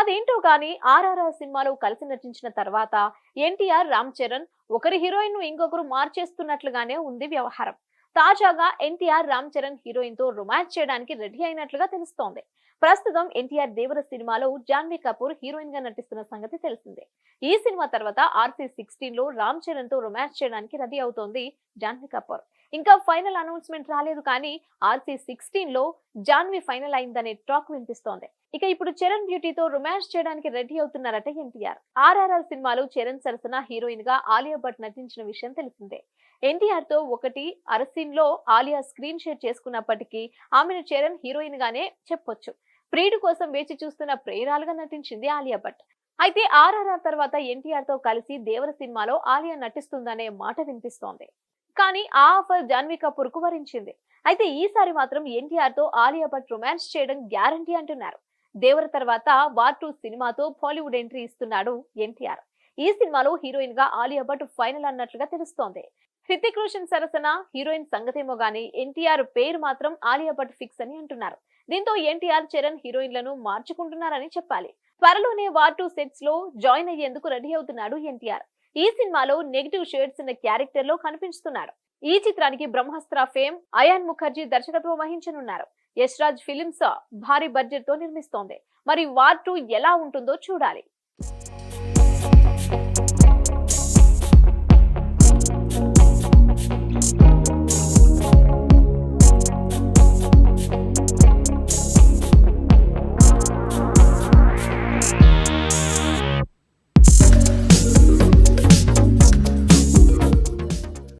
అదేంటో గాని ఆర్ఆర్ఆర్ సినిమాలో కలిసి నటించిన తర్వాత ఎన్టీఆర్ రామ్ చరణ్ ఒకరి హీరోయిన్ను ఇంకొకరు మార్చేస్తున్నట్లుగానే ఉంది వ్యవహారం. తాజాగా ఎన్టీఆర్ రామ్ చరణ్ హీరోయిన్తో రొమాన్స్ చేయడానికి రెడీ అయినట్లుగా తెలుస్తోంది. ప్రస్తుతం ఎన్టీఆర్ దేవర సినిమాలో జాన్వీ కపూర్ హీరోయిన్గా నటిస్తున్న సంగతి తెలిసిందే. ఈ సినిమా తర్వాత ఆర్సీ సిక్స్టీన్లో రామ్ చరణ్తో రొమాన్స్ చేయడానికి రెడీ అవుతోంది జాన్వీ కపూర్. ఇంకా ఫైనల్ అనౌన్స్మెంట్ రాలేదు కానీ ఆర్సీ సిక్స్టీన్లో జాన్వి ఫైనల్ అయిందనే టాక్ వినిపిస్తోంది. ఇక ఇప్పుడు చరణ్ బ్యూటీతో రొమాన్స్ చేయడానికి రెడీ అవుతున్నారట ఎన్టీఆర్. ఆర్ఆర్ఆర్ సినిమాలో చరణ్ సరసన హీరోయిన్గా ఆలియా భట్ నటించిన విషయం తెలిసిందే. ఎన్టీఆర్తో ఒకటి అరసీన్లో ఆలియా స్క్రీన్ షేర్ చేసుకున్నప్పటికీ ఆమెను చరణ్ హీరోయిన్ గానే చెప్పొచ్చు. ప్రియుడు కోసం వేచి చూస్తున్న ప్రేరాలుగా నటించింది ఆలియా భట్. అయితే ఆర్ఆర్ఆర్ తర్వాత ఎన్టీఆర్తో కలిసి దేవర సినిమాలో ఆలియా నటిస్తుందనే మాట వినిపిస్తోంది. కానీ ఆ ఆఫర్ జాన్వీ కపూర్కు వరించింది. అయితే ఈసారి మాత్రం ఎన్టీఆర్తో ఆలియా భట్ రొమాన్స్ చేయడం గ్యారంటీ అంటున్నారు. దేవర తర్వాత వార్ టూ సినిమాతో బాలీవుడ్ ఎంట్రీ ఇస్తున్నాడు ఎన్టీఆర్. ఈ సినిమాలో హీరోయిన్గా ఆలియా భట్ ఫైనల్ అన్నట్లుగా తెలుస్తోంది. హృతిక్ రోషన్ సరసన హీరోయిన్ సంగతేమో గానీ ఎన్టీఆర్ పేరు మాత్రం ఆలియా భట్ ఫిక్స్ అని అంటున్నారు. దీంతో ఎన్టీఆర్ చరణ్ హీరోయిన్లను మార్చుకుంటున్నారని చెప్పాలి. త్వరలోనే వార్ టూ సెట్స్లో జాయిన్ అయ్యేందుకు రెడీ అవుతున్నాడు ఎన్టీఆర్. ఈ సినిమాలో నెగిటివ్ షేడ్స్ ఉన్న క్యారెక్టర్లో కనిపిస్తున్నారు ఈ చిత్రానికి బ్రహ్మాస్త్ర ఫేమ్ అయాన్ ముఖర్జీ దర్శకత్వం వహించనున్నారు. యశ్ రాజ్ ఫిలిమ్స్ భారీ బడ్జెట్తో నిర్మిస్తోంది. మరి వార్ టూ ఎలా ఉంటుందో చూడాలి.